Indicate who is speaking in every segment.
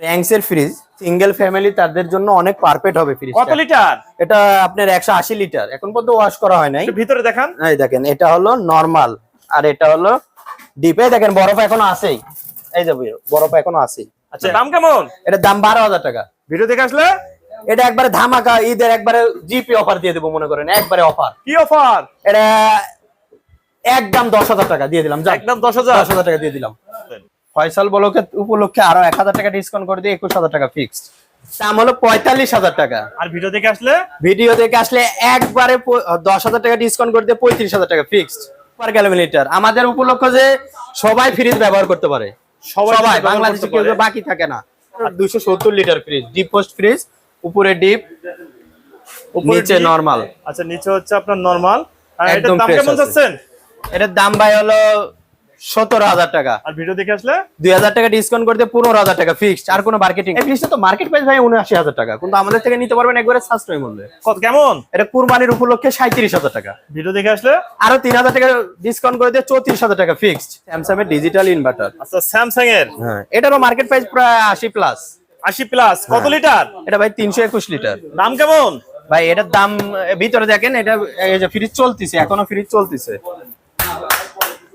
Speaker 1: র্যাঙ্কসের fridge single family তাদের জন্য অনেক পারফেক্ট হবে ফ্রিজ
Speaker 2: কত লিটার
Speaker 1: এটা আপনার একশো আশি লিটার এখন পর্যন্ত ওয়াশ করা হয় নাই।
Speaker 2: ভিতরে দেখান।
Speaker 1: এই দেখেন এটা হলো নর্মাল আর এটা হলো ডিপে দেখেন বরফ এখনও আছেই। এই যে বরফ এখনও আছেই।
Speaker 2: আচ্ছা দাম কেমন?
Speaker 1: এটার দাম বারো হাজার টাকা।
Speaker 2: ভিডিও দেখে আসলে?
Speaker 1: এটা একবারে ধামাকা ঈদের একবারে জিপি অফার দিয়ে দেবো মনে করেন একবারে অফার
Speaker 2: কি অফার
Speaker 1: এটা একদম দশ হাজার টাকা দিয়ে দিলাম
Speaker 2: একদম দশ হাজার?
Speaker 1: দশ হাজার টাকা দিয়ে দিলাম। ফয়সাল বলকে উপলক্ষে আরও এক হাজার টাকা ডিসকাউন্ট করে দিয়ে একুশ হাজার টাকা ফিক্সড দাম হলো পঁয়তাল্লিশ হাজার টাকা।
Speaker 2: আর ভিডিও দেখে আসলে?
Speaker 1: ভিডিও দেখে আসলে একবারে দশ হাজার টাকা ডিসকাউন্ট করে দিয়ে পঁয়ত্রিশ হাজার টাকা ফিক্সড পার ক্যালোমিটার আমাদের উপলক্ষ যে সবাই ফ্রিজ ব্যবহার করতে পারে।
Speaker 2: সবাই
Speaker 1: বাংলাদেশে কেউ বাকি থাকে না। দুইশো সত্তর litre fridge deep post fridge উপরে ডিপ নিচে নর্মাল
Speaker 2: আচ্ছা নিচে হচ্ছে আপনার নর্মাল আর এটার দাম কেমন। যাচ্ছেন?
Speaker 1: এটার দাম ভাই হলো সতেরো হাজার টাকা।
Speaker 2: আর ভিডিও দেখে আসলে?
Speaker 1: দুই হাজার টাকা ডিসকাউন্ট করতে পনেরো হাজার টাকা ফিক্সড আর কোনো মার্কেটিং এই তো মার্কেট প্রাইস ভাই উনআশি হাজার টাকা কিন্তু আমাদের থেকে নিতে পারবেন একবারে সাশ্রয় মূল্যে।
Speaker 2: কত কেমন?
Speaker 1: এটা কুরবানির উপলক্ষে সাঁত্রিশ হাজার টাকা।
Speaker 2: ভিডিও দেখে আসলে?
Speaker 1: আরও তিন হাজার টাকা ডিসকাউন্ট করে দিয়ে চৌত্রিশ হাজার টাকা ফিক্সড স্যামসাং এর ডিজিটাল ইনভার্টার
Speaker 2: আচ্ছা স্যামসাং এর?
Speaker 1: হ্যাঁ এটারও মার্কেট প্রাইস প্রায় আশি প্লাস
Speaker 2: আশি প্লাস কত
Speaker 1: হ্যাঁ।
Speaker 2: লিটার
Speaker 1: এটা ভাই তিনশো একুশ লিটার
Speaker 2: দাম কেমন?
Speaker 1: ভাই এটার দাম ভিতরে দেখেন এটা ফ্রিজ চলতেছে এখনও ফ্রিজ চলতেছে।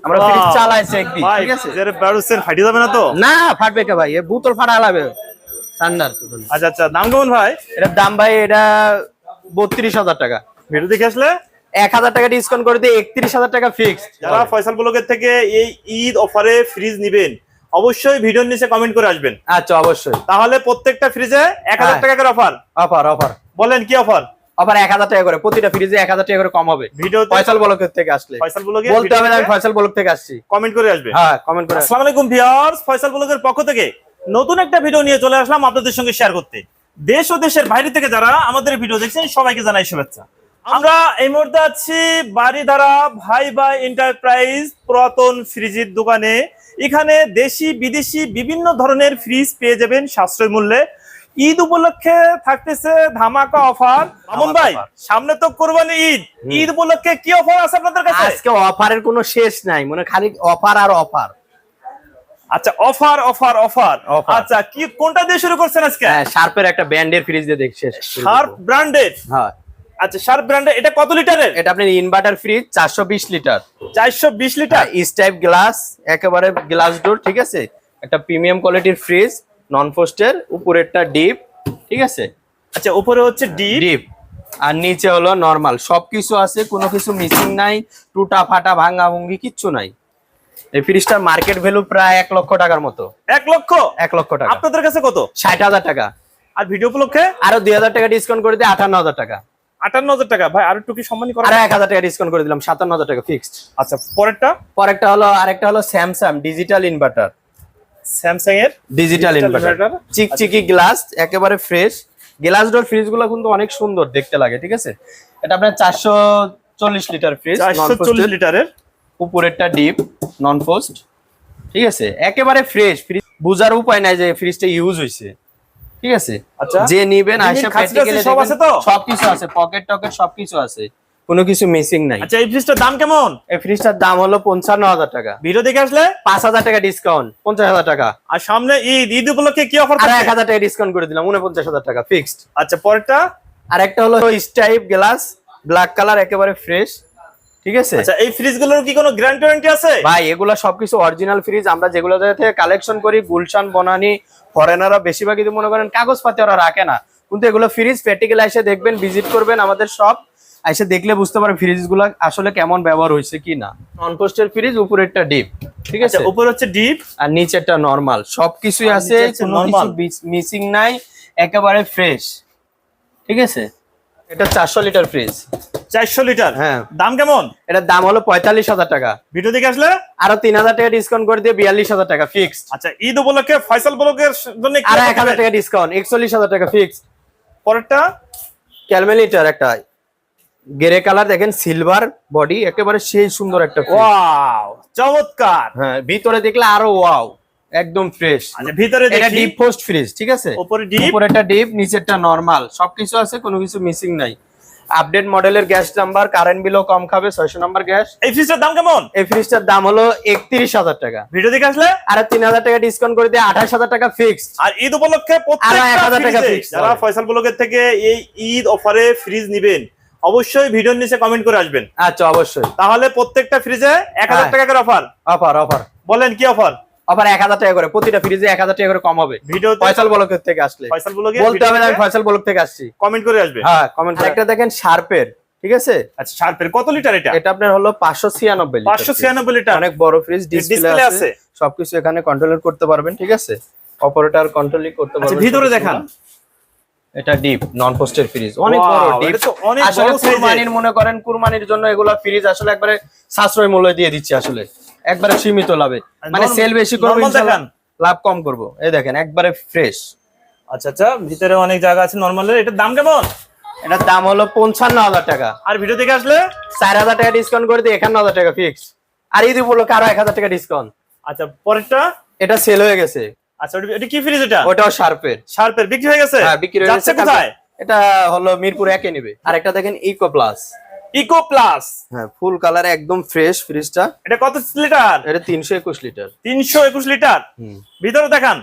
Speaker 1: আমরা ফ্রিজ চালাইছে একদিন। ঠিক আছে?
Speaker 2: যে ব্যারুসের ফাটি যাবে না তো?
Speaker 1: না ফাটবে কে ভাই এ বোতল ফাটা লাগবে ঠান্ডার
Speaker 2: আচ্ছা আচ্ছা দাম কেমন ভাই?
Speaker 1: এটার দাম ভাই এটা বত্রিশ হাজার টাকা।
Speaker 2: ভিডিও দেখে আসলে?
Speaker 1: এক হাজার টাকা ডিসকাউন্ট করে দিয়ে একত্রিশ হাজার টাকা ফিক্সড
Speaker 2: যারা ফয়সাল ব্লগের থেকে এই ঈদ অফারে ফ্রিজ নিবেন অবশ্যই ভিডিওর নিচে কমেন্ট করে আসবেন।
Speaker 1: আচ্ছা অবশ্যই।
Speaker 2: তাহলে প্রত্যেকটা ফ্রিজে এক হাজার
Speaker 1: হ্যাঁ।
Speaker 2: টাকা করে অফার
Speaker 1: অফার অফার
Speaker 2: বলেন কি অফার
Speaker 1: আবার এক হাজার টাকা করে প্রতিটা ফ্রিজে এক হাজার টাকা করে কম হবে।
Speaker 2: ভিডিওতে
Speaker 1: ফয়সাল বলকের থেকে আসলে।
Speaker 2: ফয়সাল ব্লগে
Speaker 1: বলতে হবে আমি ফয়সাল বলক থেকে আসছি।
Speaker 2: কমেন্ট করে আসবে।
Speaker 1: হ্যাঁ কমেন্ট করে
Speaker 2: আসসালামু আলাইকুম ভিউয়ার্স ফয়সাল ব্লগের পক্ষ থেকে নতুন একটা ভিডিও নিয়ে চলে আসলাম আপনাদের সঙ্গে শেয়ার করতে। দেশ ও দেশের বাইরে থেকে যারা আমাদের ভিডিও দেখছেন সবাইকে জানাই শুভেচ্ছা। আমরা এই মুহূর্তে আছি বাড়িধারা ভাই ভাই এন্টারপ্রাইজ পুরাতন ফ্রিজের দোকানে। এখানে দেশি বিদেশি বিভিন্ন ধরনের ফ্রিজ পেয়ে যাবেন সাশ্রয় মূল্যে। ঈদ উপলক্ষে থাকতেছে ধামাকা অফার। আমন ভাই সামনে তো কোরবানি ঈদ। ঈদ উপলক্ষে কি অফার আছে আপনাদের কাছে?
Speaker 1: আজকে অফারের কোনো শেষ নাই মানে খালি অফার আর অফার।
Speaker 2: আচ্ছা অফার অফার অফার। আচ্ছা কি কোনটা দিয়ে শুরু করছেন আজকে?
Speaker 1: হ্যাঁ শার্পের একটা ব্যান্ডের ফ্রিজ দিয়ে দেখ শেষ
Speaker 2: শার্প
Speaker 1: দেবো।
Speaker 2: ব্র্যান্ডেড
Speaker 1: হ্যাঁ।
Speaker 2: আচ্ছা শার্প ব্র্যান্ডেড এটা কত লিটারের?
Speaker 1: এটা আপনার ইনভার্টার ফ্রিজ চারশো বিশ লিটার।
Speaker 2: চারশো বিশ লিটার?
Speaker 1: ইস টাইপ গ্লাস একেবারে গ্লাস ডোর ঠিক আছে? একটা প্রিমিয়াম কোয়ালিটির ফ্রিজ নন পোস্টের উপরেরটা ডিপ ঠিক আছে?
Speaker 2: আচ্ছা উপরে হচ্ছে ডি
Speaker 1: ডিপ আর নিচে হলো নর্মাল সবকিছু আছে কোনো কিছু মিসিং নাই টুটা ফাটা ভাঙা ভুঙ্গি কিচ্ছু নাই। এই ফ্রিজটার মার্কেট ভ্যালু প্রায় এক লক্ষ টাকার মতো।
Speaker 2: এক লক্ষ?
Speaker 1: এক লক্ষ টাকা।
Speaker 2: আপনাদের কাছে কত?
Speaker 1: ষাট হাজার টাকা।
Speaker 2: আর ভিডিও উপলক্ষে?
Speaker 1: আরও দুই হাজার টাকা ডিসকাউন্ট করে দিয়ে আঠান্ন হাজার টাকা।
Speaker 2: আটান্ন হাজার টাকা। ভাই আর একটু কি সম্মানী করা
Speaker 1: আরও এক হাজার টাকা ডিসকাউন্ট করে দিলাম সাতান্ন হাজার টাকা ফিক্সড
Speaker 2: আচ্ছা পরেরটা?
Speaker 1: পরেরটা হলো আরেকটা হলো স্যামসাং ডিজিটাল ইনভার্টার
Speaker 2: স্যামসাং এর
Speaker 1: ডিজিটাল ইনভার্টার চিকচিকি গ্লাস একেবারে ফ্রেশ গ্লাস ডোর ফ্রিজগুলো কিন্তু অনেক সুন্দর দেখতে লাগে ঠিক আছে? এটা আপনার চারশো চল্লিশ লিটার ফ্রিজ
Speaker 2: চারশো চল্লিশ লিটারের
Speaker 1: উপরেরটা ডিপ নন পোস্ট ঠিক আছে? একেবারে ফ্রেশ ফ্রিজ বুঝার উপায় নাই যে ফ্রিজটা ইউজ হয়েছে ঠিক আছে?
Speaker 2: আচ্ছা।
Speaker 1: যে নিবেন আইসা
Speaker 2: সব আছে তো?
Speaker 1: সবকিছু আছে পকেট টকেট সবকিছু আছে। কোনো কিছু মিসিং নাই।
Speaker 2: আচ্ছা এই ফ্রিজটার দাম কেমন?
Speaker 1: এই ফ্রিজটার দাম হলো পঞ্চান্ন হাজার টাকা।
Speaker 2: ভিডিও দেখে আসলে?
Speaker 1: পাঁচ হাজার টাকা ডিসকাউন্ট পঞ্চাশ হাজার টাকা।
Speaker 2: আর সামনে ঈদ ঈদ উপলক্ষে কি অফার
Speaker 1: এক হাজার টাকা ডিসকাউন্ট করে দিলাম উনপঞ্চাশ হাজার টাকা ফিক্সড
Speaker 2: আচ্ছা পরেরটা?
Speaker 1: আর একটা হলো S type glass black colour একেবারে ফ্রেশ ঠিক আছে?
Speaker 2: আচ্ছা এই ফ্রিজগুলোর কি কোনো গ্যারান্টি ওয়ারেন্টি আছে?
Speaker 1: ভাই এগুলা সবকিছু অরিজিনাল ফ্রিজ আমরা যেগুলো থেকে কালেকশন করি গুলশান বনানি ফরেনাররা বেশিরভাগই তো মনে করেন কাগজপাতি ওরা রাখে না। কিন্তু এগুলো ফ্রিজ প্র্যাকটিক্যাল এসে দেখবেন ভিজিট করবেন আমাদের সব এসে দেখলে বুঝতে পারবেন ফ্রিজগুলো আসলে কেমন ব্যবহার হয়েছে কি না। নন পোস্টের ফ্রিজ উপরেরটা ডিপ ঠিক আছে?
Speaker 2: উপরে হচ্ছে ডিপ
Speaker 1: আর নিচেরটা নরমাল সবকিছুই আছে কোনো কিছু মিসিং নাই একেবারে ফ্রেশ ঠিক আছে? এটা চারশো লিটার ফ্রিজ
Speaker 2: চারশো লিটার
Speaker 1: হ্যাঁ।
Speaker 2: দাম কেমন?
Speaker 1: এটার দাম হলো পঁয়তাল্লিশ হাজার টাকা।
Speaker 2: ভিডিও দেখে আসলে?
Speaker 1: আরও তিন হাজার টাকা ডিসকাউন্ট করে দিয়ে বিয়াল্লিশ হাজার টাকা ফিক্সড
Speaker 2: আচ্ছা ঈদ উপলক্ষে ফয়সাল ব্লগের জন্য
Speaker 1: আর এক হাজার টাকা ডিসকাউন্ট একচল্লিশ হাজার টাকা ফিক্সড
Speaker 2: পরেরটা?
Speaker 1: ক্যালমেলিটার একটা। গ্রে কালার দেখেন সিলভার বডি একেবারে সেই সুন্দর একটা
Speaker 2: ওয়াও চমৎকার।
Speaker 1: হ্যাঁ ভিতরে দেখলে আরও ওয়াও একদম ফ্রেশ
Speaker 2: আচ্ছা ভিতরে
Speaker 1: এটা ডিপ পোস্ট ফ্রিজ ঠিক আছে?
Speaker 2: উপরে ডিপ
Speaker 1: উপরেরটা ডিপ নিচেরটা নরমাল সবকিছু আছে কোনো কিছু মিসিং নাই। আপডেট মডেলের গ্যাস নাম্বার কারেন্ট বিলও কম খাবে ছয়শো নাম্বার গ্যাস
Speaker 2: এই ফ্রিজটার দাম কেমন?
Speaker 1: এই ফ্রিজটার দাম হলো একত্রিশ হাজার টাকা।
Speaker 2: ভিডিও দেখে আসলে?
Speaker 1: আর তিন হাজার টাকা ডিসকাউন্ট করে দিয়ে আঠাশ হাজার টাকা ফিক্সড
Speaker 2: আর ঈদ উপলক্ষে
Speaker 1: এক হাজার টাকা
Speaker 2: যারা ফয়সাল ব্লগের থেকে এই ঈদ অফারে ফ্রিজ নিবেন অবশ্যই ভিডিওর নিচে কমেন্ট করে আসবেন।
Speaker 1: আচ্ছা অবশ্যই।
Speaker 2: তাহলে প্রত্যেকটা ফ্রিজে এক হাজার
Speaker 1: হ্যাঁ।
Speaker 2: টাকা করে অফার
Speaker 1: অফার অফার
Speaker 2: বলেন কি অফার
Speaker 1: অফার এক হাজার টাকা করে। প্রতিটা ফ্রিজে এক হাজার টাকা করে কম হবে। ফয়সাল ব্লকের থেকে আসলে।
Speaker 2: ফয়সাল ব্লগে
Speaker 1: বলতে হবে আমি ফয়সাল ব্লক থেকে আসছি।
Speaker 2: কমেন্ট করে আসবে।
Speaker 1: হ্যাঁ কমেন্ট একটা দেখেন শার্পের ঠিক আছে?
Speaker 2: আচ্ছা শার্পের কত লিটার এটা?
Speaker 1: এটা আপনার হলো
Speaker 2: লিটার
Speaker 1: অনেক বড় ফ্রিজ
Speaker 2: Display
Speaker 1: ডিসপ্লে
Speaker 2: আছে?
Speaker 1: আছে। সবকিছু এখানে কন্ট্রোল করতে পারবেন ঠিক আছে? অপারেটর কন্ট্রোলই করতে
Speaker 2: আচ্ছা
Speaker 1: পারবেন
Speaker 2: ভিতরে দেখান।
Speaker 1: এটা ডিপ নন পোস্টের ফ্রিজ অনেক বড় ডিপ
Speaker 2: অনেক বড়
Speaker 1: কুরবানির মনে করেন কুরবানির জন্য এগুলা ফ্রিজ আসলে একবারে সাশ্রয় মূল্য দিয়ে দিচ্ছি আসলে। একবারে সীমিত লাভে। মানে সেল বেশি করব
Speaker 2: normal
Speaker 1: লাভ কম করব। এই দেখেন একবারে ফ্রেশ
Speaker 2: আচ্ছা আচ্ছা ভিতরে অনেক জায়গা আছে নর্মালের এটার দাম কেমন?
Speaker 1: এটার দাম হলো পঞ্চান্ন হাজার টাকা।
Speaker 2: আর ভিডিও দেখে আসলে?
Speaker 1: চার হাজার টাকা ডিসকাউন্ট করে দিয়ে একান্ন হাজার টাকা ফিক্স আর ঈদ উপলক্ষে আরও এক হাজার টাকা ডিসকাউন্ট
Speaker 2: আচ্ছা পরেরটা?
Speaker 1: এটা সেল হয়ে গেছে।
Speaker 2: আচ্ছা এটা কি ফ্রিজ এটা?
Speaker 1: ওটাও শার্পের।
Speaker 2: শার্পের। বিক্রি হয়ে গেছে?
Speaker 1: হ্যাঁ বিক্রি হয়ে গেছে।
Speaker 2: কোথায়?
Speaker 1: এটা হলো মিরপুর একে নিবে। আর একটা দেখেন ইকো প্লাস
Speaker 2: ইকো প্লাস
Speaker 1: হ্যাঁ ফুল কালার একদম ফ্রেশ ফ্রিজটা
Speaker 2: এটা কত লিটার?
Speaker 1: এটা লিটার।
Speaker 2: তিনশো একুশ লিটার? ভিতরে দেখান।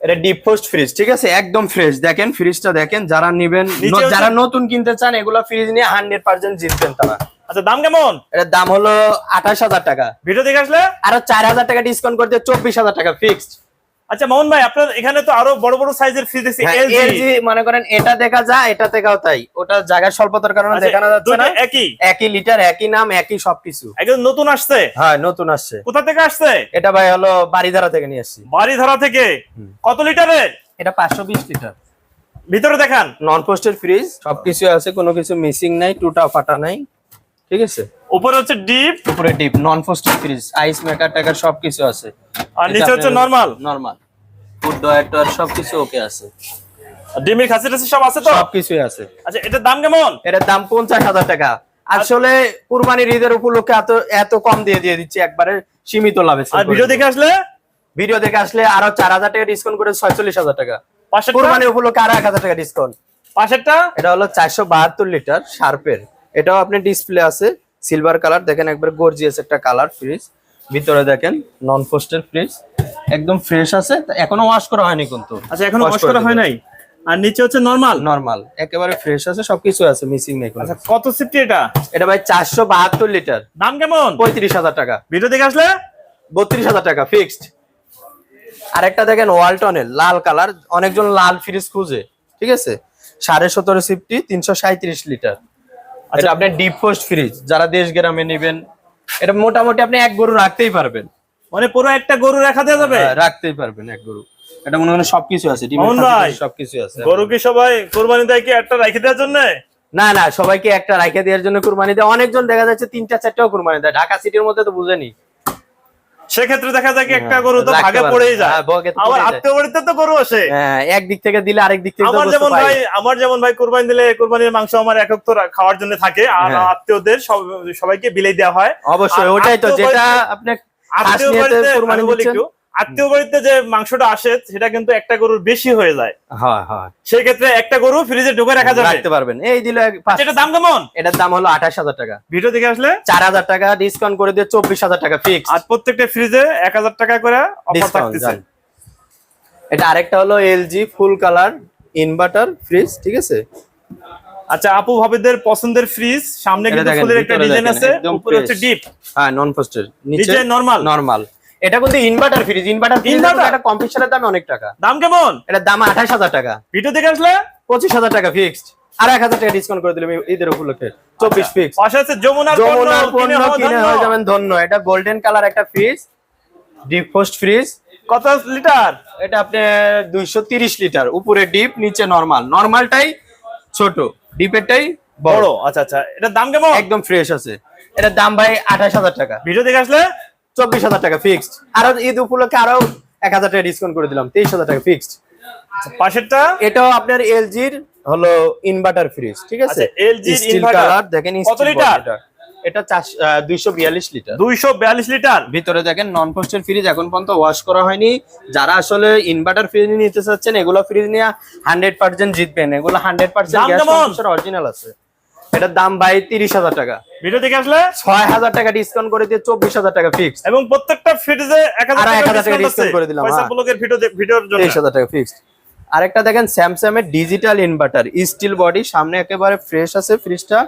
Speaker 1: এটা ডিপ ফ্রিজ ঠিক আছে? একদম ফ্রেশ দেখেন ফ্রিজটা দেখেন যারা নিবেন যারা নতুন কিনতে চান এগুলো ফ্রিজ নিয়ে হান্ড্রেড পার্সেন্ট জিতবেন তারা।
Speaker 2: আচ্ছা দাম কেমন?
Speaker 1: এটার দাম হলো আঠাশ হাজার টাকা।
Speaker 2: ভিডিও দেখে আসলে?
Speaker 1: আরও চার হাজার টাকা ডিসকাউন্ট করতে চব্বিশ হাজার টাকা ফিক্সড
Speaker 2: আচ্ছা মোহন ভাই আপনার এখানে তো আরও বড় বড় সাইজের ফ্রিজ
Speaker 1: হ্যাঁ,
Speaker 2: এলজি
Speaker 1: মনে করেন এটা দেখা যায় এটা দেখাও তাই। ওটা জায়গার স্বল্পতার কারণে দেখানো যাচ্ছে না।
Speaker 2: আচ্ছা, একই?
Speaker 1: একই লিটার একই নাম একই সবকিছু।
Speaker 2: একদম নতুন আসছে?
Speaker 1: হ্যাঁ নতুন আসছে।
Speaker 2: কোথা থেকে আসছে?
Speaker 1: এটা ভাই হলো বাড়িধারা থেকে নিয়ে আসছি।
Speaker 2: বাড়িধারা থেকে? কত লিটারের
Speaker 1: এটা পাঁচশো বিশ লিটার
Speaker 2: ভিতরে দেখান।
Speaker 1: নন পোস্টের ফ্রিজ সবকিছু আছে কোনো কিছু মিসিং নাই টুটা ফাটা নাই। ঠিক আছে?
Speaker 2: উপরে হচ্ছে ডিপ
Speaker 1: উপরে ডিপ নন পোস্টের ফ্রিজ আইস মেকার টাকার সবকিছু আছে।
Speaker 2: আর নিচে হচ্ছে নরমাল
Speaker 1: নরমাল ফুড ডয়ার টয়ার সবকিছু ওকে আছে।
Speaker 2: ডিমের খাসি টাসি সব আছে তো?
Speaker 1: সবকিছুই আছে।
Speaker 2: আচ্ছা এটার দাম কেমন?
Speaker 1: এটার দাম পঞ্চাশ হাজার টাকা। আসলে কুরবানির ঈদের উপলক্ষে এত এত কম দিয়ে দিয়ে দিচ্ছি একবারে সীমিত লাভে
Speaker 2: আর ভিডিও দেখে আসলে?
Speaker 1: ভিডিও দেখে আসলে আরও চার হাজার টাকা ডিসকাউন্ট করে ছয়চল্লিশ হাজার টাকা।
Speaker 2: পাশেরটা
Speaker 1: কুরবানির উপলক্ষে আরও এক হাজার টাকা ডিসকাউন্ট
Speaker 2: পাশেরটা
Speaker 1: এটা হলো চারশো বাহাত্তর লিটার শার্পের এটাও আপনি ডিসপ্লে আছে। সিলভার কালার দেখেন একবার গর্জিয়াস একটা কালার ফ্রিজ ভিতরে দেখেন নন পোস্টের ফ্রিজ একদম ফ্রেশ আছে। এখনও ওয়াশ করা হয়নি কিন্তু।
Speaker 2: আচ্ছা এখনও ওয়াশ করা হয় নাই? আর নিচে হচ্ছে নরমাল
Speaker 1: নরমাল একেবারে ফ্রেশ আছে সবকিছু আছে মিসিং নেই।
Speaker 2: আচ্ছা কত সিফটি এটা?
Speaker 1: এটা ভাই চারশো বাহাত্তর লিটার
Speaker 2: দাম কেমন?
Speaker 1: পঁয়ত্রিশ হাজার টাকা।
Speaker 2: ভিডিও দেখে আসলে?
Speaker 1: বত্রিশ হাজার টাকা ফিক্সড আরেকটা দেখেন ওয়ালটনের লাল কালার অনেকজন লাল ফ্রিজ খুঁজে ঠিক আছে? সাড়ে সতেরো সিফটি তিনশো সাঁত্রিশ লিটার এটা আপনি ডিপ পোস্ট ফ্রিজ যারা দেশ গ্রামে নেবেন এটা মোটামুটি আপনি এক গরু রাখতেই পারবেন।
Speaker 2: মানে পুরো একটা গরু রাখা দেওয়া যাবে?
Speaker 1: হ্যাঁ, রাখতেই পারবেন এক গরু। এটা মনে করেন সবকিছু আছে ডিম
Speaker 2: মোহন ভাই,
Speaker 1: সবকিছু আছে।
Speaker 2: গরু কি সবাই কোরবানি দেয় কি একটা রেখে দেওয়ার জন্য?
Speaker 1: না না সবাইকে একটা রাখে দেওয়ার জন্য কুরবানি দেয়। অনেকজন দেখা যাচ্ছে তিনটা চারটাও কুরবানি দেয়। ঢাকা সিটির মধ্যে তো বুঝেনি।
Speaker 2: সেক্ষেত্রে দেখা যায় কি একটা
Speaker 1: হ্যাঁ,
Speaker 2: গরু তো ভাগে পড়েই যায়।
Speaker 1: হ্যাঁ,
Speaker 2: আবার তো গরু আসে।
Speaker 1: হ্যাঁ, একদিক থেকে দিলে আরেক দিক থেকে
Speaker 2: আমার যেমন ভাই আমার যেমন ভাই কোরবানি দিলে কোরবানির মাংস আমার একক তো খাওয়ার জন্য থাকে আর। আত্মীয়দের সবাইকে বিলাই দেওয়া হয়।
Speaker 1: অবশ্যই ওটাই তো যেটা আপনি কুরবানি
Speaker 2: বলি
Speaker 1: দিচ্ছেন।
Speaker 2: আত্মীয় বাড়িতে যে মাংসটা আসে সেটা কিন্তু একটা গরুর বেশি হয়ে যায়।
Speaker 1: হ্যাঁ হ্যাঁ।
Speaker 2: সেই ক্ষেত্রে একটা গরু ফ্রিজে ঢুকে রাখা যাবে।
Speaker 1: রাখতে পারবেন। এই দিলে
Speaker 2: এটা দাম কেমন?
Speaker 1: এটার দাম হলো আঠাশ হাজার টাকা।
Speaker 2: ভিডিও দেখে আসলে?
Speaker 1: চার হাজার টাকা ডিসকাউন্ট করে দিয়ে চব্বিশ হাজার টাকা ফিক্স
Speaker 2: আর প্রত্যেকটা ফ্রিজে এক হাজার টাকা করে অফার থাকতেছে।
Speaker 1: এটা আরেকটা হলো LG full colour inverter fridge ঠিক আছে?
Speaker 2: আচ্ছা আপু ভাবিদের পছন্দের ফ্রিজ সামনে কিন্তু ফুলের একটা ডিজাইন আছে উপরে হচ্ছে ডিপ
Speaker 1: হ্যাঁ নন নিচে
Speaker 2: নিচে নরমাল
Speaker 1: নরমাল এটা কিন্তু ইনভার্টার ফ্রিজ ইনভার্টার ফ্রিজ? একটা কম্পিউটারের দাম অনেক টাকা।
Speaker 2: দাম কেমন?
Speaker 1: এটার দাম আঠাশ হাজার টাকা।
Speaker 2: ভিডিও দেখে আসলে?
Speaker 1: পঁচিশ হাজার টাকা ফিক্সড আর এক হাজার টাকা ডিসকাউন্ট করে দিলাম ঈদের উপলক্ষে। চব্বিশ ফিক্স
Speaker 2: পাশে আছে যমুনার
Speaker 1: যমুনার
Speaker 2: পণ্য কিনে।
Speaker 1: হয়ে যাবেন ধন্য। এটা গোল্ডেন কালার একটা ফ্রিজ ডিপ পোস্ট ফ্রিজ
Speaker 2: কত লিটার
Speaker 1: এটা আপনি দুইশো তিরিশ লিটার উপরে ডিপ নিচে নরমাল নরমালটাই ছোট। ডিপেরটাই বড়।
Speaker 2: বড়। আচ্ছা আচ্ছা। এটার দাম কেমন?
Speaker 1: একদম ফ্রেশ আছে। এটার দাম ভাই আঠাশ হাজার টাকা।
Speaker 2: ভিডিও দেখে আসলে?
Speaker 1: চব্বিশ হাজার টাকা ফিক্সড আরও ঈদ উপলক্ষে আরও এক হাজার টাকা ডিসকাউন্ট করে দিলাম তেইশ হাজার টাকা ফিক্সড
Speaker 2: পাশেরটা?
Speaker 1: এটাও আপনার এলজির হলো ইনভার্টার ফ্রিজ ঠিক আছে?
Speaker 2: আচ্ছা, LG র
Speaker 1: স্টিল
Speaker 2: inverter।
Speaker 1: কালার দেখেন
Speaker 2: কত লিটার?
Speaker 1: এটা দুইশো বিয়াল্লিশ লিটার
Speaker 2: দুইশো বিয়াল্লিশ লিটার
Speaker 1: ভিতরে দেখেন নন পোস্টের ফ্রিজ এখন পর্যন্ত ওয়াশ করা হয়নি। যারা আসলে ইনভার্টার ফ্রিজ নিতে চাচ্ছেন এগুলো ফ্রিজ নিয়ে হান্ড্রেড পার্সেন্ট জিতবেন। এগুলো হান্ড্রেড পার্সেন্ট অরিজিনাল আছে। এটার দাম ভাই তিরিশ হাজার টাকা।
Speaker 2: ভিডিও দেখে আসলে?
Speaker 1: ছয় হাজার টাকা ডিসকাউন্ট করে দিয়ে চব্বিশ হাজার টাকা ফিক্স
Speaker 2: এবং প্রত্যেকটা ফ্রিজে এক
Speaker 1: আরও
Speaker 2: হাজার
Speaker 1: 1000 টাকা
Speaker 2: ডিসকাউন্ট
Speaker 1: করে দিলাম,
Speaker 2: পয়সা
Speaker 1: হ্যাঁ। তেইশ হাজার টাকা আরেকটা দেখেন স্যামসাং এর ডিজিটাল ইনভার্টার স্টিল বডি সামনে একেবারে ফ্রেশ আছে ফ্রিজটা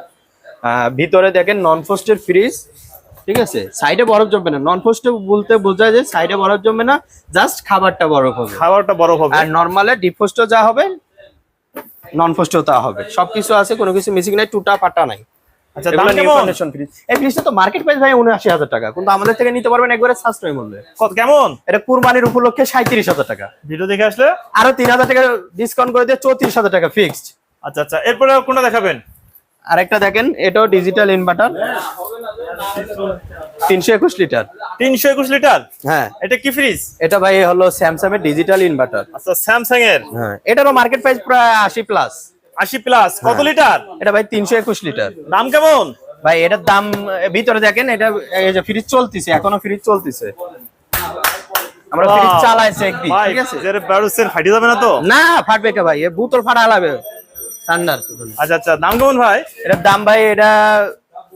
Speaker 1: ভিতরে দেখেন নন ফোস্টের ফ্রিজ ঠিক আছে? সাইডে বরফ জমবে না। নন ফোস্টে বলতে বোঝায় যে সাইডে বরফ জমবে না জাস্ট খাবারটা বরফ হবে।
Speaker 2: খাবারটা বড় হবে।
Speaker 1: আর নর্মালে ডিপ ফোস্টও যা হবে নন ফোস্টেও তা হবে। সবকিছু আছে কোনো কিছু মিসিং নাই টুটা পাটা নাই।
Speaker 2: আচ্ছা দাম কেমন?
Speaker 1: এই ফ্রিজটা তো মার্কেট প্রাইস ভাই উনআশি হাজার টাকা কিন্তু আমাদের থেকে নিতে পারবেন একবারে সাশ্রয় মূল্যে
Speaker 2: কত কেমন?
Speaker 1: এটা কুরবানির উপলক্ষে সাঁত্রিশ হাজার টাকা।
Speaker 2: ভিডিও দেখে আসলে?
Speaker 1: আরও তিন হাজার টাকা ডিসকাউন্ট করে দিয়ে চৌত্রিশ হাজার টাকা ফিক্সড
Speaker 2: আচ্ছা আচ্ছা এরপরে কোনটা দেখাবেন?
Speaker 1: আরেকটা দেখেন এটাও ডিজিটাল ইনভার্টার তিনশো একুশ লিটার।
Speaker 2: তিনশো একুশ লিটার?
Speaker 1: হ্যাঁ।
Speaker 2: এটা কি ফ্রিজ
Speaker 1: এটা ভাই হলো স্যামসাং এর ডিজিটাল ইনভার্টার
Speaker 2: আচ্ছা স্যামসাং এর
Speaker 1: হ্যাঁ এটারও মার্কেট প্রাইস প্রায় আশি প্লাস
Speaker 2: আশি প্লাস কত
Speaker 1: হ্যাঁ।
Speaker 2: লিটার?
Speaker 1: এটা ভাই তিনশো একুশ লিটার।
Speaker 2: দাম কেমন?
Speaker 1: ভাই এটার দাম ভিতরে দেখেন এটা এই যে ফ্রিজ চলতেছে এখনও ফ্রিজ চলতেছে। আমরা ফ্রিজ চালাইছে একদিন ঠিক আছে?
Speaker 2: যেটা ব্যারোসের ফাটি যাবে না তো?
Speaker 1: না ফাটবে কে ভাই? এ বোতল ফাটা লাগবে। ঠান্ডার
Speaker 2: আচ্ছা আচ্ছা দাম কেমন ভাই?
Speaker 1: এটার দাম ভাই এটা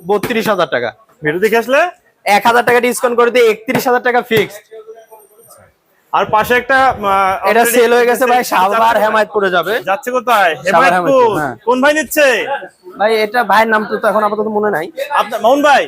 Speaker 1: বত্রিশ হাজার টাকা।
Speaker 2: ভিডিও দেখে আসলে?
Speaker 1: এক হাজার টাকা ডিসকাউন্ট করে দিয়ে একত্রিশ হাজার টাকা ফিক্সড
Speaker 2: আর পাশে একটা
Speaker 1: এটা সেল হয়ে গেছে ভাই সাভার হেমায়তপুরে যাবে।
Speaker 2: যাচ্ছে কোথায়? হেমায়তপুর।
Speaker 1: হ্যাঁ।
Speaker 2: কোন ভাই নিচ্ছে?
Speaker 1: ভাই এটা ভাইয়ের নাম তো এখন আপাতত মনে নাই।
Speaker 2: আপনার মোহন ভাই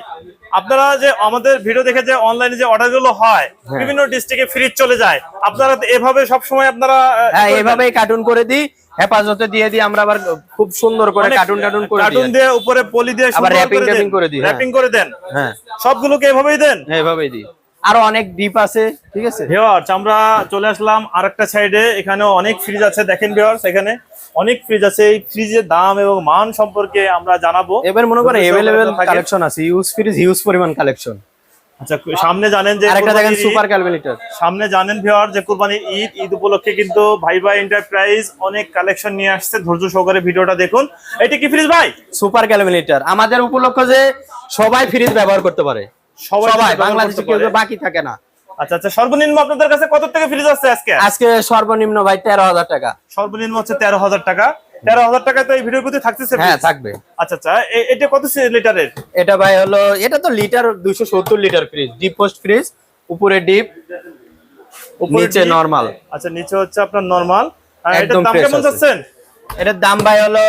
Speaker 2: আপনারা যে আমাদের ভিডিও দেখে যে অনলাইনে যে অর্ডারগুলো হয়
Speaker 1: হ্যাঁ।
Speaker 2: বিভিন্ন ডিস্ট্রিক্টে ফ্রিজ চলে যায় আপনারা এভাবে সব সময় আপনারা
Speaker 1: হ্যাঁ এভাবেই কার্টুন করে দিই হেফাজতে দিয়ে দিই আমরা আবার খুব সুন্দর করে কার্টুন কার্টুন করে
Speaker 2: কার্টুন দিয়ে উপরে পলি দিয়ে
Speaker 1: আবার
Speaker 2: সুন্দর
Speaker 1: wrapping
Speaker 2: করে
Speaker 1: দিই,
Speaker 2: wrapping করে দেন।
Speaker 1: হ্যাঁ।
Speaker 2: সবগুলোকে এভাবেই দেন?
Speaker 1: হ্যাঁ, এভাবেই দিই। আরও অনেক ডিপ আছে ঠিক আছে?
Speaker 2: ভিওয়ার্স আমরা চলে আসলাম আরেকটা সাইডে এখানে অনেক ফ্রিজ আছে দেখেন ভিওয়ার্স এখানে। অনেক ফ্রিজ আছে। এই ফ্রিজের দাম এবং মান সম্পর্কে আমরা জানাব।
Speaker 1: এবার মনে করেন
Speaker 2: থাকে।
Speaker 1: কালেকশন আছে। ইউজ ফ্রিজ হিউজ পরিমাণ কালেকশন
Speaker 2: আচ্ছা সামনে জানেন যে
Speaker 1: আরেকটা দেখেন সুপার ক্যালকুলেটর
Speaker 2: সামনে জানেন ভিওয়ার যে কুরবানির ঈদ ঈদ উপলক্ষে কিন্তু ভাই ভাই এন্টারপ্রাইজ অনেক কালেকশন নিয়ে আসছে। ধৈর্য সহকারে ভিডিওটা দেখুন। এটা কি ফ্রিজ ভাই?
Speaker 1: সুপার ক্যালকুলেটর আমাদের উপলক্ষে যে সবাই ফ্রিজ ব্যবহার করতে পারে।
Speaker 2: সবাই
Speaker 1: সবাই বাংলাদেশে কেউ বাকি থাকে না।
Speaker 2: আচ্ছা আচ্ছা সর্বনিম্ন আপনাদের কাছে কত থেকে ফ্রিজ আছে আজকে?
Speaker 1: আজকে সর্বনিম্ন ভাই তেরো হাজার টাকা।
Speaker 2: সর্বনিম্ন হচ্ছে তেরো হাজার টাকা। তেরো হাজার টাকা তো এই ভিডিওর প্রতি থাকতেছে
Speaker 1: হ্যাঁ থাকবে।
Speaker 2: আচ্ছা আচ্ছা এটা কত লিটারের
Speaker 1: এটা ভাই হলো এটা তো লিটার দুইশো সত্তর litre fridge deep post fridge উপরে ডিপ নিচে নরমাল
Speaker 2: আচ্ছা নিচে হচ্ছে আপনার নরমাল এটার
Speaker 1: একদম
Speaker 2: দাম কেমন। যাচ্ছেন?
Speaker 1: এটার দাম ভাই হলো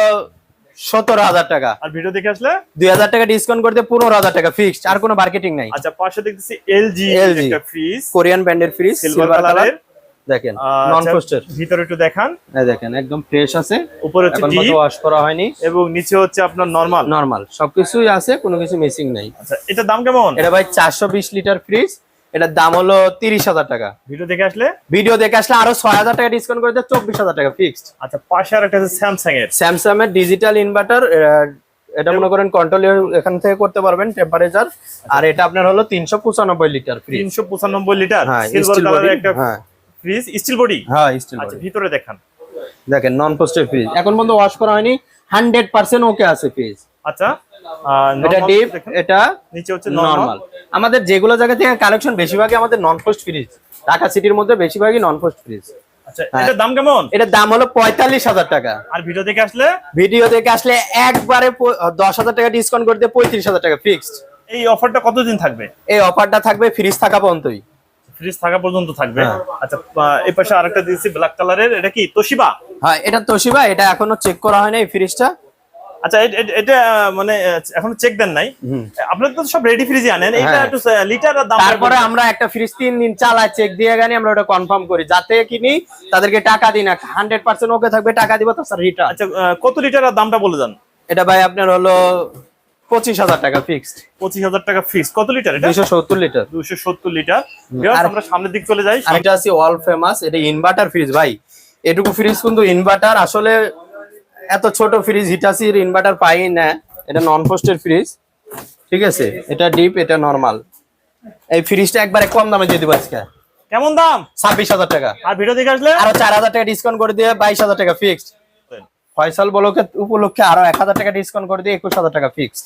Speaker 1: সতেরো হাজার টাকা।
Speaker 2: আর ভিডিও দেখে আসলে?
Speaker 1: দুই হাজার টাকা ডিসকাউন্ট করতে পনেরো হাজার টাকা ফিক্সড আর কোনো মার্কেটিং নাই।
Speaker 2: আচ্ছা পাশে দেখতেছি এলজি
Speaker 1: LG
Speaker 2: ফ্রিজ
Speaker 1: কোরিয়ান ব্র্যান্ডের ফ্রিজ
Speaker 2: সিলভার
Speaker 1: সিলভার কালার দেখেন নন পোস্টার
Speaker 2: ভিতরে একটু দেখান।
Speaker 1: দেখেন একদম ফ্রেশ আছে।
Speaker 2: উপরে হচ্ছে ডিপ
Speaker 1: ওয়াশ করা হয়নি।
Speaker 2: এবং নিচে হচ্ছে আপনার নরমাল
Speaker 1: নরমাল সবকিছুই আছে কোনো কিছু মিসিং নাই।
Speaker 2: আচ্ছা এটার দাম কেমন?
Speaker 1: এটা ভাই চারশো বিশ লিটার ফ্রিজ এটার দাম হলো তিরিশ হাজার টাকা।
Speaker 2: ভিডিও দেখে আসলে?
Speaker 1: ভিডিও দেখে আসলে আরও ছয় হাজার টাকা ডিসকাউন্ট করে দিয়ে চব্বিশ হাজার টাকা ফিক্সড
Speaker 2: আচ্ছা পাশে আর একটা স্যামসাং এর।
Speaker 1: স্যামসাং এর ডিজিটাল ইনভার্টার এটা মনে করেন কন্ট্রোল এখান থেকে করতে পারবেন টেম্পারেচার আর এটা আপনার হলো তিনশো পঁচানব্বই লিটার
Speaker 2: তিনশো পঁচানব্বই লিটার
Speaker 1: হ্যাঁ
Speaker 2: সিলভার কালারের একটা
Speaker 1: হ্যাঁ।
Speaker 2: ফ্রিজ স্টিল বডি
Speaker 1: হ্যাঁ স্টিল
Speaker 2: আচ্ছা
Speaker 1: বডি
Speaker 2: ভিতরে দেখান।
Speaker 1: দেখেন নন পোস্টের ফ্রিজ এখন পর্যন্ত ওয়াশ করা হয়নি। হান্ড্রেড পার্সেন্ট ওকে আছে ফ্রিজ
Speaker 2: আচ্ছা
Speaker 1: এটা ডিপ এটা
Speaker 2: নিচে হচ্ছে নর্মাল
Speaker 1: আমাদের যেগুলো জায়গা থেকে কালেকশন বেশিরভাগই আমাদের নন পোস্ট ফ্রিজ ঢাকা সিটির মধ্যে বেশিরভাগই নন পোস্ট ফ্রিজ।
Speaker 2: এটার দাম কেমন?
Speaker 1: এটার দাম হলো পঁয়তাল্লিশ হাজার টাকা।
Speaker 2: আর ভিডিও আসলে?
Speaker 1: ভিডিও দেখে আসলে একবারে দশ হাজার টাকা ডিসকাউন্ট করে দিয়ে পঁয়ত্রিশ হাজার টাকা ফিক্সড
Speaker 2: এই অফারটা কতদিন থাকবে?
Speaker 1: এই অফারটা থাকবে ফ্রিজ থাকা পর্যন্তই।
Speaker 2: ফ্রিজ থাকা পর্যন্ত থাকবে।
Speaker 1: হ্যাঁ।
Speaker 2: আচ্ছা এই পাশে আরেকটা দিয়েছি ব্ল্যাক কালারের এটা কি তোশিবা?
Speaker 1: হ্যাঁ এটা তোশিবা এটা এখনও চেক করা হয়নি এই ফ্রিজটা
Speaker 2: আচ্ছা এটা মানে এখনও চেক দেন নাই। আপনারা তো সব রেডি ফ্রিজই আনেন। এটা
Speaker 1: হ্যাঁ।
Speaker 2: একটু লিটার দাম
Speaker 1: তারপরে আমরা একটা ফ্রিজ তিন দিন চালা চেক দিয়ে গেলে আমরা ওটা কনফার্ম করি। যাতে কিনি তাদেরকে টাকা দিই না। হান্ড্রেড পার্সেন্ট ওকে থাকবে টাকা দিব তাছাড়া রিটার্ন
Speaker 2: আচ্ছা কত লিটার দামটা বলে যান
Speaker 1: এটা ভাই আপনার হলো পঁচিশ হাজার টাকা ফিক্সড
Speaker 2: পঁচিশ হাজার টাকা ফিক্স কত লিটার
Speaker 1: দুইশো সত্তর লিটার
Speaker 2: দুশো সত্তর লিটার আমরা সামনের দিক চলে যাই।
Speaker 1: আরেকটা আছে ওয়ার্ল্ড ফেমাস এটা ইনভার্টার ফ্রিজ ভাই। এটুকু ফ্রিজ কিন্তু ইনভার্টার আসলে এত ছোট ফ্রিজ হিটাসির ইনভার্টার পাই না। এটা নন পোস্টের ফ্রিজ ঠিক আছে? এটা ডিপ এটা নর্মাল এই ফ্রিজটা একবারে কম দামে দিয়ে দিব আজকে।
Speaker 2: কেমন দাম?
Speaker 1: ছাব্বিশ হাজার টাকা।
Speaker 2: আর ভিডিও দেখে আসলে?
Speaker 1: আরও চার হাজার টাকা ডিসকাউন্ট করে দিয়ে বাইশ হাজার টাকা ফিক্সড ফয়সাল বলকে উপলক্ষে আরও এক হাজার টাকা ডিসকাউন্ট করে দিয়ে একুশ হাজার টাকা ফিক্সড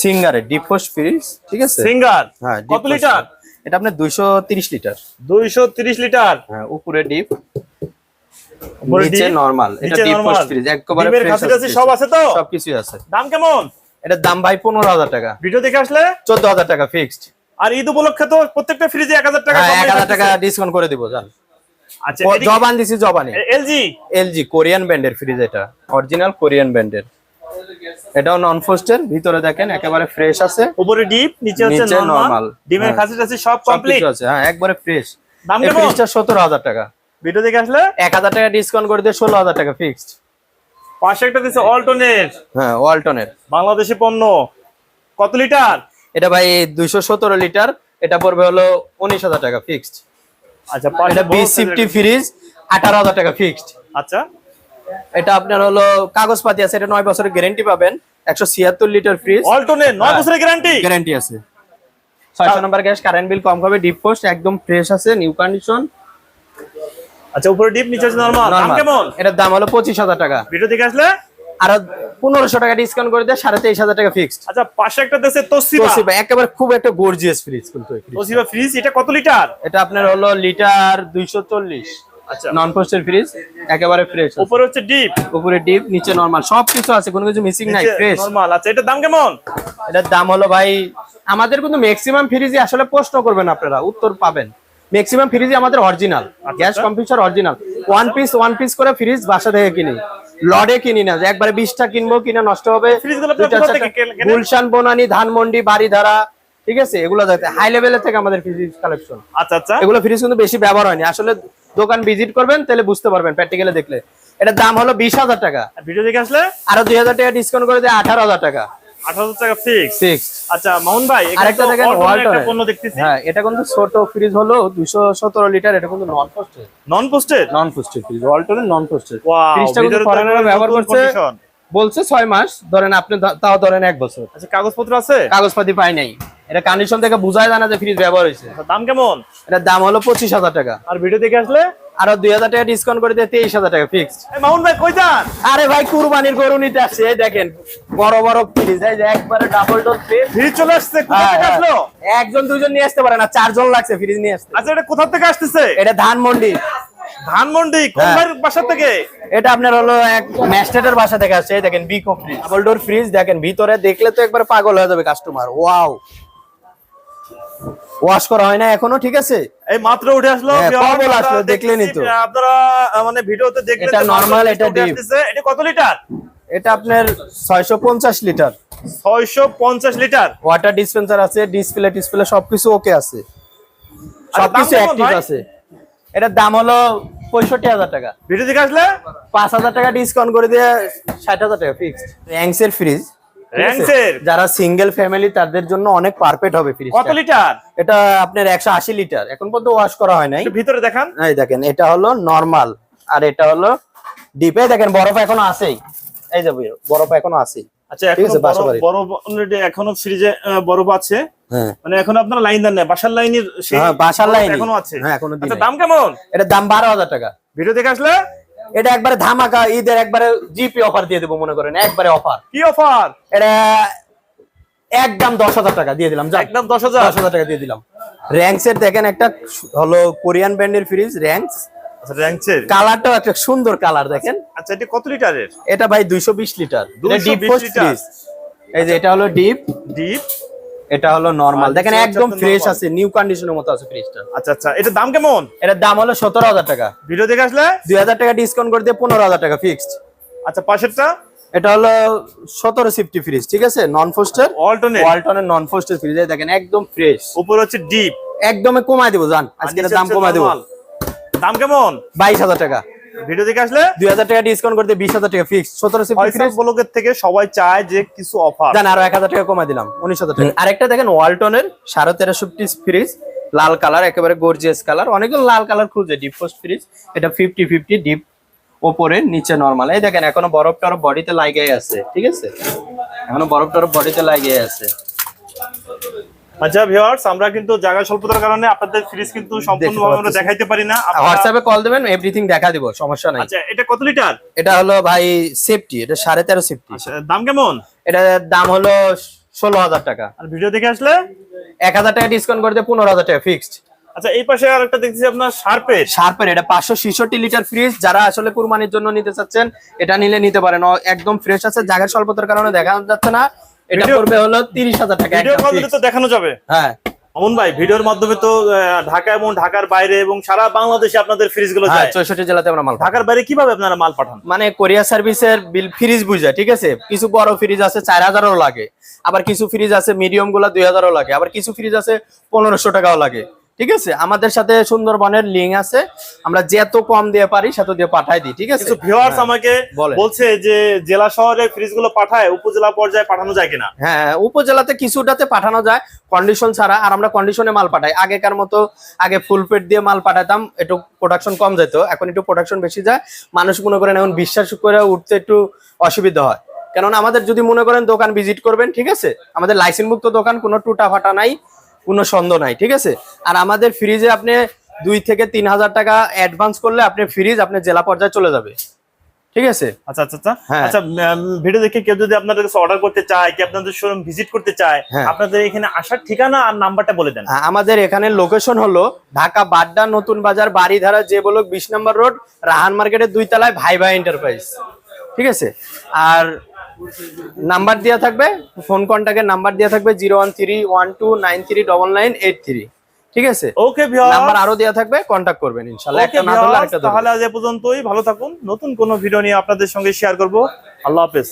Speaker 1: সিঙ্গারে ডিপ পোস্ট ফ্রিজ ঠিক আছে?
Speaker 2: সিঙ্গার?
Speaker 1: হ্যাঁ
Speaker 2: কত লিটার?
Speaker 1: এটা আপনার দুইশো তিরিশ লিটার।
Speaker 2: দুইশো তিরিশ লিটার?
Speaker 1: হ্যাঁ উপরে ডিপ নিচে নরমাল এটা
Speaker 2: নিচে
Speaker 1: ডিপ ফ্রিজ একবারে
Speaker 2: ডিমের
Speaker 1: fresh
Speaker 2: খাসি সব আছে তো?
Speaker 1: সবকিছুই আছে।
Speaker 2: দাম কেমন?
Speaker 1: এটার দাম ভাই পনেরো হাজার টাকা।
Speaker 2: ভিডিও দেখে আসলে?
Speaker 1: চোদ্দ হাজার টাকা ফিক্সড
Speaker 2: আর ঈদ উপলক্ষে তো প্রত্যেকটা ফ্রিজে এক হাজার টাকা
Speaker 1: হ্যাঁ এক হাজার টাকা ডিসকাউন্ট করে দিব জান।
Speaker 2: আচ্ছা
Speaker 1: জবান দিছি জবানে
Speaker 2: এলজি?
Speaker 1: এলজি কোরিয়ান ব্র্যান্ডের ফ্রিজ এটা। অরিজিনাল কোরিয়ান ব্র্যান্ডের এটাও নন ফোস্টের ভিতরে দেখেন একেবারে ফ্রেশ আছে।
Speaker 2: উপরে ডিপ নিচে হচ্ছে নরমাল ডিমের
Speaker 1: হ্যাঁ।
Speaker 2: খাসি সব কমপ্লিট
Speaker 1: আছে হ্যাঁ একবারে ফ্রেশ
Speaker 2: দাম
Speaker 1: ফ্রিজটা হাজার টাকা।
Speaker 2: ভিডিও দেখে আসলে?
Speaker 1: এক হাজার টাকা ডিসকাউন্ট করে দিয়ে ষোলো হাজার টাকা ফিক্সড
Speaker 2: পাশে একটা অল্টনের
Speaker 1: হ্যাঁ
Speaker 2: বাংলাদেশি পণ্য। কত লিটার?
Speaker 1: এটা ভাই দুইশো সতেরো লিটার। এটা পড়বে হলো উনিশ হাজার টাকা ফিক্সড
Speaker 2: আচ্ছা
Speaker 1: এটা
Speaker 2: বড়
Speaker 1: সিফটি ফ্রিজ আঠারো হাজার টাকা ফিক্সড
Speaker 2: আচ্ছা।
Speaker 1: এটা আপনার হলো কাগজপাতি আছে এটা নয় বছরের গ্যারেন্টি পাবেন। একশো ছিয়াত্তর লিটার ফ্রিজ
Speaker 2: নয়
Speaker 1: হ্যাঁ।
Speaker 2: বছরের গ্যারান্টি
Speaker 1: গ্যারান্টি আছে। ছয়শো নম্বর গ্যাস কারেন্ট বিল কম হবে ডিপ পোস্ট একদম ফ্রেশ আছে নিউ কন্ডিশন
Speaker 2: আচ্ছা উপরে ডিপ নিচে নরমাল দাম কেমন?
Speaker 1: এটার দাম হলো পঁচিশ হাজার টাকা।
Speaker 2: ভিডিও দেখে আসলে?
Speaker 1: আর পনেরোশো টাকা ডিসকাউন্ট করে দিয়ে সাড়ে তেইশ হাজার টাকা ফিক্সড
Speaker 2: আচ্ছা পাশে একটা তোসিবা
Speaker 1: একেবারে খুব একটা গর্জিয়াস ফ্রিজ কিন্তু
Speaker 2: তোসিবা ফ্রিজ এটা কত লিটার
Speaker 1: এটা আপনার হলো লিটার দুইশো চল্লিশ। নন পোস্টের ফ্রিজ একেবারে ফ্রেশ
Speaker 2: উপরে হচ্ছে ডিপ
Speaker 1: উপরে ডিপ নিচে নরমাল সবকিছু আছে কোনো কিছু মিসিং নাই ফ্রেশ
Speaker 2: নরমাল আচ্ছা এটার দাম কেমন?
Speaker 1: এটার দাম হলো ভাই আমাদের কিন্তু ম্যাক্সিমাম ফ্রিজে আসলে প্রশ্ন করবেন আপনারা উত্তর পাবেন। ম্যাক্সিমাম ফ্রিজে আমাদের original gas computer original one piece one piece করে ফ্রিজ বাসা থেকে কিনি। লডে কিনি না যে একবারে বিশটা কিনবো কিনা নষ্ট হবে। গুলশান বনানি ধানমন্ডি বাড়িধারা ঠিক আছে? এগুলো যাতে হাই লেভেলের থেকে আমাদের ফ্রিজ কালেকশন
Speaker 2: আচ্ছা আচ্ছা।
Speaker 1: এগুলো ফ্রিজ কিন্তু বেশি ব্যবহার হয়নি। আসলে দোকান ভিজিট করবেন তাহলে বুঝতে পারবেন প্র্যাকটিক্যালে দেখলে। এটার দাম হলো বিশ হাজার টাকা।
Speaker 2: ভিডিও দেখে আসলে?
Speaker 1: আরও দুই হাজার টাকা ডিসকাউন্ট করে দেয় আঠারো হাজার টাকা।
Speaker 2: আঠারো টাকা ফিক্স
Speaker 1: সিক্স
Speaker 2: আচ্ছা মামুন ভাই
Speaker 1: আরেকটা দেখেন
Speaker 2: Altoner পণ্য দেখতেছি।
Speaker 1: হ্যাঁ এটা কিন্তু ছোট ফ্রিজ হলো দুইশো সতেরো লিটার এটা কিন্তু non frosted
Speaker 2: non frosted
Speaker 1: non frosted fridge ওয়ালটনের non frosted ফ্রিজটা কিন্তু ফরেনাররা ব্যবহার করছে। বলছে ছয় মাস ধরেন আপনি তাও ধরেন এক বছর।
Speaker 2: আচ্ছা কাগজপত্র আছে?
Speaker 1: কাগজপাতি পাই নাই। এটা কন্ডিশন থেকে বুঝায় জানা যে ফ্রিজ ব্যবহার হয়েছে।
Speaker 2: আচ্ছা, দাম কেমন?
Speaker 1: এটার দাম হলো পঁচিশ হাজার টাকা।
Speaker 2: আর ভিডিও দেখে আসলে?
Speaker 1: আরও দুই হাজার টাকা ডিসকাউন্ট করে দিয়ে তেইশ হাজার টাকা ফিক্সড
Speaker 2: ভাই কই যান?
Speaker 1: আরে ভাই কুরবানির গরু নিতে আসছে এই দেখেন বড় বড় ফ্রিজ এই যে একবারে ডাবল ডোর ফ্রিজ
Speaker 2: চলে আসছে কোথা থেকে আসলো?
Speaker 1: একজন দুজন নিয়ে আসতে পারে না চারজন লাগছে ফ্রিজ নিয়ে আসতে।
Speaker 2: আচ্ছা এটা কোথা থেকে আসতেছে?
Speaker 1: এটা ধানমন্ডি।
Speaker 2: ধানমন্ডি কোন
Speaker 1: হ্যাঁ।
Speaker 2: বাসা থেকে?
Speaker 1: এটা আপনার হলো এক ম্যাস্টেটের বাসা থেকে আসছে এই দেখেন বিকো ফ্রিজ ডাবল ডোর ফ্রিজ দেখেন ভিতরে দেখলে তো একবার পাগল হয়ে যাবে কাস্টমার ওয়াও ওয়াশ করা হয় না এখনও ঠিক আছে?
Speaker 2: এই মাত্র উঠে আসলো
Speaker 1: হ্যাঁ, কবল আসলো, দেখলেনই তো।
Speaker 2: আপনারা মানে ভিডিওতে দেখলেন
Speaker 1: এটা normal, এটা।
Speaker 2: আসতেছে। এটা কত লিটার?
Speaker 1: এটা আপনার ছয়শো পঞ্চাশ লিটার।
Speaker 2: ছয়শো পঞ্চাশ লিটার।
Speaker 1: ওয়াটার ডিসপেন্সার আছে ডিসপ্লে ডিসপ্লে সবকিছু ওকে আছে। সবকিছু অ্যাক্টিভ আছে। এটার দাম হলো পঁয়ষট্টি হাজার টাকা।
Speaker 2: ভিডিও দেখে আসলে?
Speaker 1: পাঁচ হাজার টাকা ডিসকাউন্ট করে দিয়ে ষাট হাজার টাকা ফিক্সড র্যাঙ্কসের ফ্রিজ
Speaker 2: র্যাঙ্কসের?
Speaker 1: যারা সিঙ্গেল ফ্যামিলি তাদের জন্য অনেক পারফেক্ট হবে ফ্রিজ
Speaker 2: কত লিটার
Speaker 1: এটা আপনার একশো আশি লিটার এখন পর্যন্ত ওয়াশ করা হয় নাই।
Speaker 2: ভিতরে দেখান।
Speaker 1: এই দেখেন এটা হলো নর্মাল আর এটা হলো ডিপে দেখেন বরফ এখনও আছেই। এই যে বরফ এখনও আছেই।
Speaker 2: আচ্ছা। বড়। already এখনও ফ্রিজে বরফ আছে।
Speaker 1: হ্যাঁ।
Speaker 2: মানে এখন আপনারা লাইন দেন না বাসার লাইনের
Speaker 1: হ্যাঁ, বাসার
Speaker 2: বরফ
Speaker 1: লাইনই।
Speaker 2: এখনও আছে।
Speaker 1: হ্যাঁ, এখনও
Speaker 2: আচ্ছা। দাম কেমন?
Speaker 1: এটার দাম বারো হাজার টাকা।
Speaker 2: ভিডিও দেখে আসলে?
Speaker 1: এটা একবারে ধামাকা ঈদের একবারে জিপি অফার দিয়ে দেবো মনে করেন একবারে অফার
Speaker 2: কি অফার
Speaker 1: এটা একদম দশ হাজার টাকা দিয়ে দিলাম
Speaker 2: একদম দশ হাজার?
Speaker 1: দশ হাজার টাকা দিয়ে দিলাম। র্যাঙ্কস এর দেখেন একটা হলো কোরিয়ান ব্র্যান্ডের ফ্রিজ র্যাঙ্কস
Speaker 2: র্যাঙ্কসের
Speaker 1: কালারটাও একটা সুন্দর কালার দেখেন।
Speaker 2: আচ্ছা এটা কত লিটারের?
Speaker 1: এটা ভাই দুইশো বিশ লিটার। ডিপ ফ্রিজ এই যে এটা হলো ডিপ
Speaker 2: ডিপ
Speaker 1: এটা হলো নর্মাল দেখেন একদম ফ্রেশ আছে নিউ কন্ডিশনের মতো আছে ফ্রিজটা
Speaker 2: আচ্ছা আচ্ছা এটার দাম কেমন?
Speaker 1: এটার দাম হলো সতেরো হাজার টাকা।
Speaker 2: ভিডিও দেখে আসলে?
Speaker 1: দুই হাজার টাকা ডিসকাউন্ট করে দিয়ে পনেরো হাজার টাকা ফিক্সড
Speaker 2: আচ্ছা পাশেরটা?
Speaker 1: এটা হলো সতেরো সিফটি ফ্রিজ ঠিক আছে? নন ফোস্টার
Speaker 2: অল্টনেট
Speaker 1: ওয়ালটনের নন ফোস্টার ফ্রিজ দেখেন একদম ফ্রেশ
Speaker 2: উপর হচ্ছে ডিপ
Speaker 1: একদমে কমায় দেবো জান। আজকে দাম কমায় দেবো।
Speaker 2: দাম কেমন?
Speaker 1: বাইশ হাজার টাকা।
Speaker 2: ভিডিও দেখে আসলে?
Speaker 1: দুই হাজার টাকা ডিসকাউন্ট করে দিয়ে বিশ হাজার টাকা ফিক্স সতেরো সিফটি
Speaker 2: ব্লগের থেকে সবাই চায় যে কিছু অফার
Speaker 1: জান আরও এক হাজার টাকা কমায় দিলাম উনিশ হাজার টাকা। আরেকটা দেখেন ওয়ালটনের সাড়ে তেরোশো পিস ফ্রিজ লাল কালার একেবারে গর্জিয়াস কালার অনেকগুলো লাল কালার খুঁজে ডিপ পোস্ট ফ্রিজ এটা ফিফটি ফিফটি ডিপ ওপরে নিচে নর্মাল এই দেখেন এখনও বরফ টরফ বডিতে লাগিয়ে আছে ঠিক আছে? এখনও বরফ টরফ বডিতে লাগিয়ে আছে।
Speaker 2: আচ্ছা ভিউয়ার্স আমরা কিন্তু জায়গা স্বল্পতার কারণে আপনাদের ফ্রিজ কিন্তু সম্পূর্ণভাবে আমরা দেখাইতে পারি না।
Speaker 1: হোয়াটসঅ্যাপে কল দেবেন এভরিথিং দেখা দিব সমস্যা নাই।
Speaker 2: আচ্ছা এটা কত লিটার
Speaker 1: এটা হলো ভাই সেফটি এটা সাড়ে তেরো সেফটি
Speaker 2: আচ্ছা দাম কেমন?
Speaker 1: এটার দাম হলো ষোলো হাজার টাকা।
Speaker 2: আর ভিডিও দেখে আসলে?
Speaker 1: এক হাজার টাকা ডিসকাউন্ট করে দিয়ে পনেরো হাজার টাকা ফিক্সড
Speaker 2: আচ্ছা এই পাশে আর একটা দেখছি আপনার শার্পের
Speaker 1: শার্পের এটা পাঁচশো ছেষট্টি লিটার ফ্রিজ যারা আসলে কুরবানির জন্য নিতে চাচ্ছেন এটা নিলে নিতে পারেন। একদম ফ্রেশ আছে জায়গার স্বল্পতার কারণে দেখা যাচ্ছে না। এটা পড়বে হলো তিরিশ হাজার টাকা
Speaker 2: ভিডিওর মাধ্যমে তো দেখানো যাবে।
Speaker 1: হ্যাঁ।
Speaker 2: অমন ভাই ভিডিওর মাধ্যমে তো ঢাকা এবং ঢাকার বাইরে এবং সারা বাংলাদেশে আপনাদের ফ্রিজগুলো
Speaker 1: হ্যাঁ
Speaker 2: যায়।
Speaker 1: চৌষট্টি জেলাতে আমরা মাল
Speaker 2: ঢাকার বাইরে কীভাবে আপনারা মাল পাঠান?
Speaker 1: মানে কোরিয়া সার্ভিসের বিল ফ্রিজ বুঝে ঠিক আছে? কিছু বড় ফ্রিজ আছে চার হাজারও লাগে। আবার কিছু ফ্রিজ আছে মিডিয়ামগুলা দুই হাজারও লাগে। আবার কিছু ফ্রিজ আছে পনেরোশো টাকাও লাগে। ঠিক আছে? আমাদের সাথে সুন্দরবনের লিঙ্ক আছে। আমরা যত কম দিয়ে পারি সেত দিয়ে পাঠাই দিই ঠিক আছে?
Speaker 2: ভিউয়ার্স
Speaker 1: হ্যাঁ,
Speaker 2: আমাকে বলছে যে জেলা শহরে ফ্রিজগুলো পাঠায় উপজেলা পর্যায়ে পাঠানো যায় কিনা?
Speaker 1: হ্যাঁ উপজেলাতে কিছুটাতে পাঠানো যায়। কন্ডিশন ছাড়া আর আমরা কন্ডিশনে মাল পাঠাই। আগেকার মতো আগে ফুল পেট দিয়ে মাল পাঠাতাম একটু প্রোডাকশন কম যেত। এখন একটু প্রোডাকশন বেশি যায়। মানুষ মনে করেন এখন বিশ্বাস করে উঠতে একটু অসুবিধা হয়। কেননা আমাদের যদি মনে করেন দোকান ভিজিট করবেন ঠিক আছে? আমাদের লাইসেন্স মুক্ত দোকান কোনো টুটা ফাটা নাই কোনো সন্দেহ নাই ঠিক আছে? আর আমাদের ফ্রিজে আপনি দুই থেকে তিন হাজার টাকা অ্যাডভান্স করলে আপনি ফ্রিজ আপনি জেলা পর্যায়ে চলে যাবে। ঠিক আছে?
Speaker 2: আচ্ছা আচ্ছা আচ্ছা।
Speaker 1: হ্যাঁ।
Speaker 2: আচ্ছা ভিডিও দেখে কেউ যদি আপনাদের কাছে অর্ডার করতে চায় কি আপনাদের শোরুম ভিজিট করতে চায়
Speaker 1: হ্যাঁ।
Speaker 2: আপনাদের এখানে আসার ঠিকানা আর নাম্বারটা বলে দেন।
Speaker 1: আ- আমাদের এখানে লোকেশন হলো ঢাকা বাড্ডা নতুন বাজার বাড়িধারা যে বলক বিশ নম্বর রোড রাহান মার্কেটের দুই তলায় ভাই ভাই এন্টারপ্রাইজ ঠিক আছে? আর নাম্বার দেওয়া থাকবে ফোন কন্ট্যাক্টের নাম্বার দেওয়া থাকবে zero one three one two nine three double nine eight three ঠিক আছে?
Speaker 2: ওকে
Speaker 1: নাম্বার আরও দেয়া থাকবে কন্টাক্ট করবেন
Speaker 2: ইনশাআল্লাহ
Speaker 1: একটা না হলে আরেকটা।
Speaker 2: তাহলে আজ এ পর্যন্তই। ভালো থাকুন। নতুন কোন ভিডিও নিয়ে আপনাদের সঙ্গে শেয়ার করব। আল্লাহ হাফেজ।